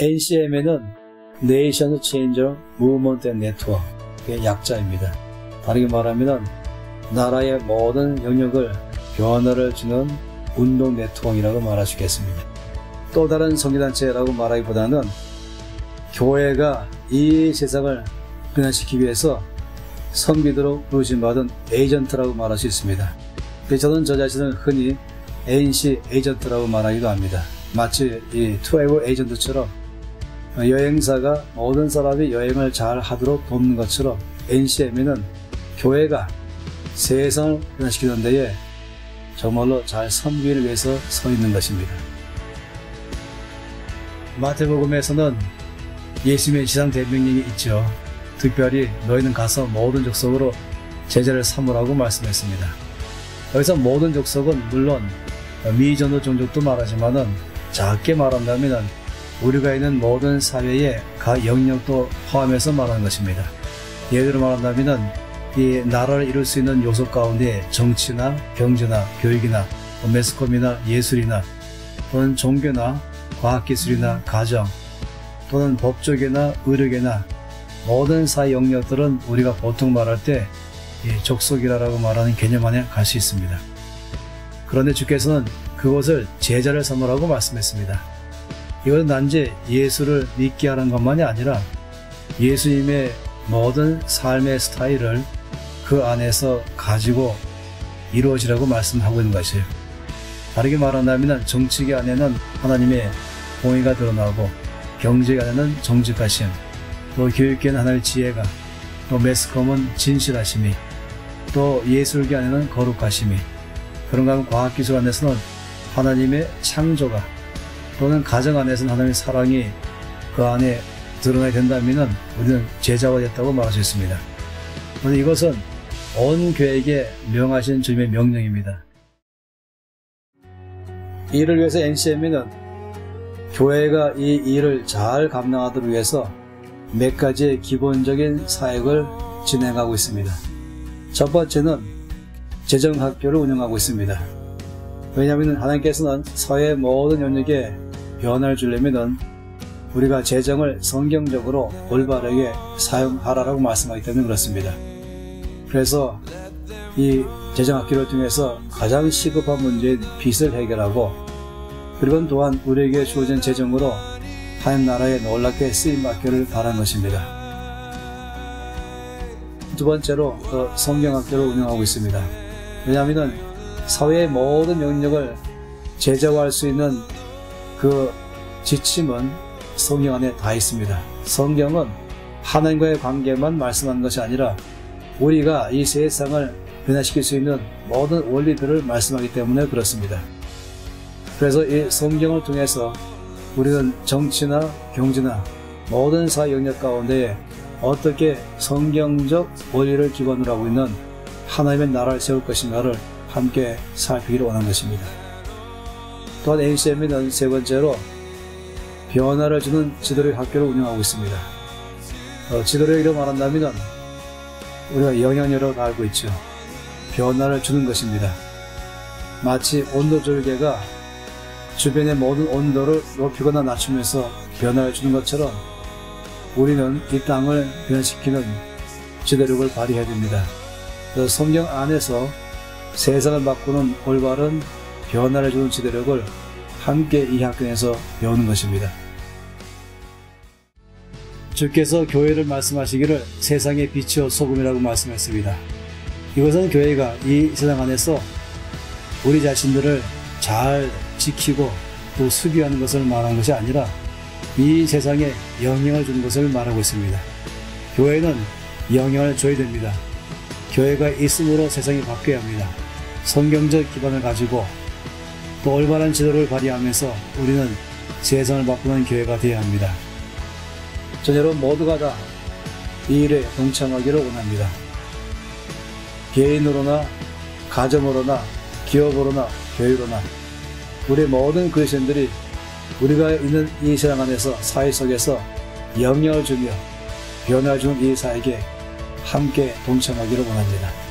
NCM에는 Nation Changer Movement Network의 약자입니다. 다르게 말하면 나라의 모든 영역을 변화를 주는 운동 네트워크라고 말할 수 있겠습니다. 또 다른 성기단체라고 말하기보다는 교회가 이 세상을 변화시키기 위해서 섬기도록 부르심받은 에이전트라고 말할 수 있습니다. 저는 저 자신을 흔히 ANC 에이전트라고 말하기도 합니다. 마치 이 트래블 에이전트처럼 여행사가 모든 사람이 여행을 잘 하도록 돕는 것처럼 NCM에는 교회가 세상을 변화시키는 데에 정말로 잘 섬기를 위해서 서 있는 것입니다. 마태복음에서는 예수님의 지상 대명령이 있죠. 특별히 너희는 가서 모든 족속으로 제자를 삼으라고 말씀했습니다. 여기서 모든 족속은 물론 미전도 종족도 말하지만은 작게 말한다면 우리가 있는 모든 사회의 각 영역도 포함해서 말하는 것입니다. 예를 말한다면 이 나라를 이룰 수 있는 요소 가운데 정치나 경제나 교육이나 매스컴이나 예술이나 또는 종교나 과학기술이나 가정 또는 법조계나 의료계나 모든 사회 영역들은 우리가 보통 말할 때 족속이라고 말하는 개념 안에 갈 수 있습니다. 그런데 주께서는 그것을 제자를 삼으라고 말씀했습니다. 이것은 단지 예수를 믿게 하는 것만이 아니라 예수님의 모든 삶의 스타일을 그 안에서 가지고 이루어지라고 말씀하고 있는 것이에요. 다르게 말한다면 정치계 안에는 하나님의 공의가 드러나고 경제 안에는 정직하심, 또 교육계는 하나님의 지혜가, 또 매스컴은 진실하심이, 또 예술계 안에는 거룩하심이, 그런가 하면 과학기술 안에서는 하나님의 창조가, 또는 가정 안에서는 하나님의 사랑이 그 안에 드러나야 된다면 우리는 제자가 됐다고 말할 수 있습니다. 그런데 이것은 온 교회에게 명하신 주님의 명령입니다. 이를 위해서 NCM은 교회가 이 일을 잘 감당하도록 위해서 몇 가지의 기본적인 사역을 진행하고 있습니다. 첫 번째는 재정학교를 운영하고 있습니다. 왜냐하면 하나님께서는 사회 모든 영역에 변화를 주려면 우리가 재정을 성경적으로 올바르게 사용하라고 말씀하기 때문에 그렇습니다. 그래서 이 재정학기를 통해서 가장 시급한 문제인 빚을 해결하고 그리고 또한 우리에게 주어진 재정으로 하나님 나라에 놀랍게 쓰임받기를 바란 것입니다. 두 번째로 그 성경학교를 운영하고 있습니다. 왜냐하면 사회의 모든 영역을 제자화할 수 있는 그 지침은 성경 안에 다 있습니다. 성경은 하나님과의 관계만 말씀하는 것이 아니라 우리가 이 세상을 변화시킬 수 있는 모든 원리들을 말씀하기 때문에 그렇습니다. 그래서 이 성경을 통해서 우리는 정치나 경제나 모든 사회 영역 가운데 어떻게 성경적 원리를 기반으로 하고 있는 하나님의 나라를 세울 것인가를 함께 살피기를 원하는 것입니다. 또한 ACM은 세 번째로 변화를 주는 지도력 학교를 운영하고 있습니다. 어, 지도력이라 말한다면 우리가 영향력으로 알고 있죠. 변화를 주는 것입니다. 마치 온도 절개가 주변의 모든 온도를 높이거나 낮추면서 변화를 주는 것처럼 우리는 이 땅을 변화시키는 지도력을 발휘해야 됩니다. 성경 안에서 세상을 바꾸는 올바른 변화를 주는 지도력을 함께 이 학교에서 배우는 것입니다. 주께서 교회를 말씀하시기를 세상의 빛이요 소금이라고 말씀했습니다. 이것은 교회가 이 세상 안에서 우리 자신들을 잘 지키고 또 수비하는 것을 말하는 것이 아니라 이 세상에 영향을 주는 것을 말하고 있습니다. 교회는 영향을 줘야 됩니다. 교회가 있음으로 세상이 바뀌어야 합니다. 성경적 기반을 가지고 또 올바른 지도를 발휘하면서 우리는 세상을 바꾸는 교회가 되어야 합니다. 전 여러분 모두가 다 이 일에 동참하기를 원합니다. 개인으로나 가정으로나 기업으로나 교회로나 우리 모든 그리스도인들이 우리가 있는 이 세상 안에서 사회 속에서 영향을 주며 변화를 주는 이 사에게 함께 동참하기를 원합니다.